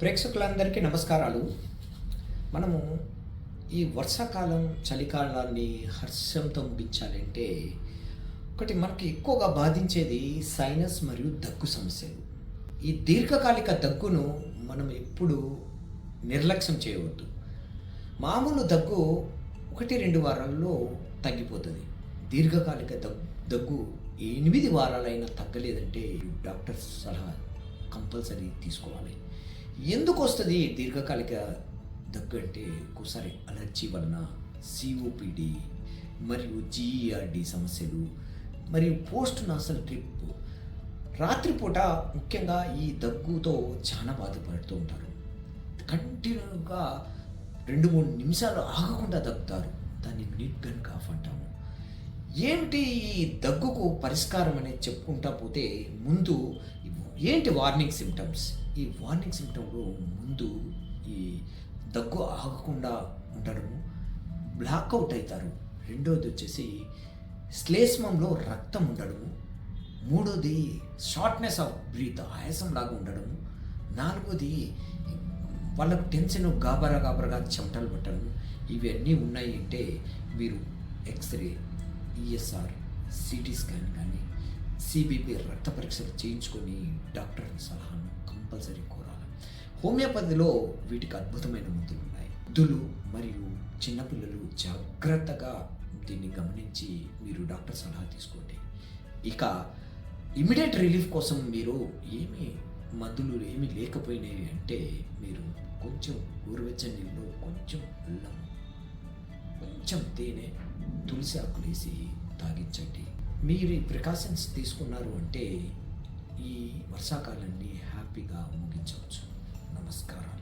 ప్రేక్షకులందరికీ నమస్కారాలు. మనము ఈ వర్షాకాలం చలికాలాన్ని హర్షంతో ముగించాలంటే ఒకటి మనకి ఎక్కువగా బాధించేది సైనస్ మరియు దగ్గు సమస్యలు. ఈ దీర్ఘకాలిక దగ్గును మనం ఎప్పుడు నిర్లక్ష్యం చేయవద్దు. మామూలు దగ్గు ఒకటి రెండు వారాల్లో తగ్గిపోతుంది. దీర్ఘకాలిక దగ్ దగ్గు ఎనిమిది వారాలైనా తగ్గలేదంటే డాక్టర్ సలహా కంపల్సరీ తీసుకోవాలి. ఎందుకు వస్తుంది దీర్ఘకాలిక దగ్గు అంటే ఒక్కోసారి అలర్జీ వలన సిఓపిడి మరియు జిఈఆర్డి సమస్యలు మరియు పోస్ట్ నాసల్ ట్రిప్ రాత్రిపూట ముఖ్యంగా ఈ దగ్గుతో చాలా బాధపడుతూ ఉంటారు. కంటిన్యూగా రెండు మూడు నిమిషాలు ఆగకుండా దగ్గుతారు దాన్ని మినిట్ గన్ కాఫ్ అంటాము. ఏంటి ఈ దగ్గుకు పరిష్కారం అనేది చెప్పుకుంటా పోతే ముందు ఏంటి వార్నింగ్ సిమ్టమ్స్ ఈ వార్నింగ్ సిమ్టమ్లో ముందు ఈ దగ్గు ఆగకుండా ఉండడము బ్లాక్అవుట్ అవుతారు. రెండోది వచ్చేసి శ్లేష్మంలో రక్తం ఉండడము మూడోది షార్ట్నెస్ ఆఫ్ బ్రీత్ ఆయాసంలాగా ఉండడము నాలుగోది వాళ్ళకు టెన్షన్ గాబరా గాబరాగా చెమటలు పట్టడం ఇవన్నీ ఉన్నాయి అంటే మీరు X ray E S R CT scan కానీ సిబిపి రక్త పరీక్షలు చేయించుకొని డాక్టర్ సలహాను కంపల్సరీ కోరాలి. హోమియోపతిలో వీటికి అద్భుతమైన మందులు ఉన్నాయి. వృద్ధులు మరియు చిన్నపిల్లలు జాగ్రత్తగా దీన్ని గమనించి మీరు డాక్టర్ సలహా తీసుకోండి. ఇక ఇమీడియట్ రిలీఫ్ కోసం మీరు ఏమి మందులు ఏమి లేకపోయినాయి అంటే మీరు కొంచెం గోరువెచ్చని నీళ్ళు కొంచెం అల్లం కొంచెం తేనె తులసి ఆకులేసి తాగించండి. మీరు ఈ ప్రికాషన్స్ తీసుకున్నారు అంటే ఈ వర్షాకాలాన్ని హ్యాపీగా ముగించవచ్చు. నమస్కారం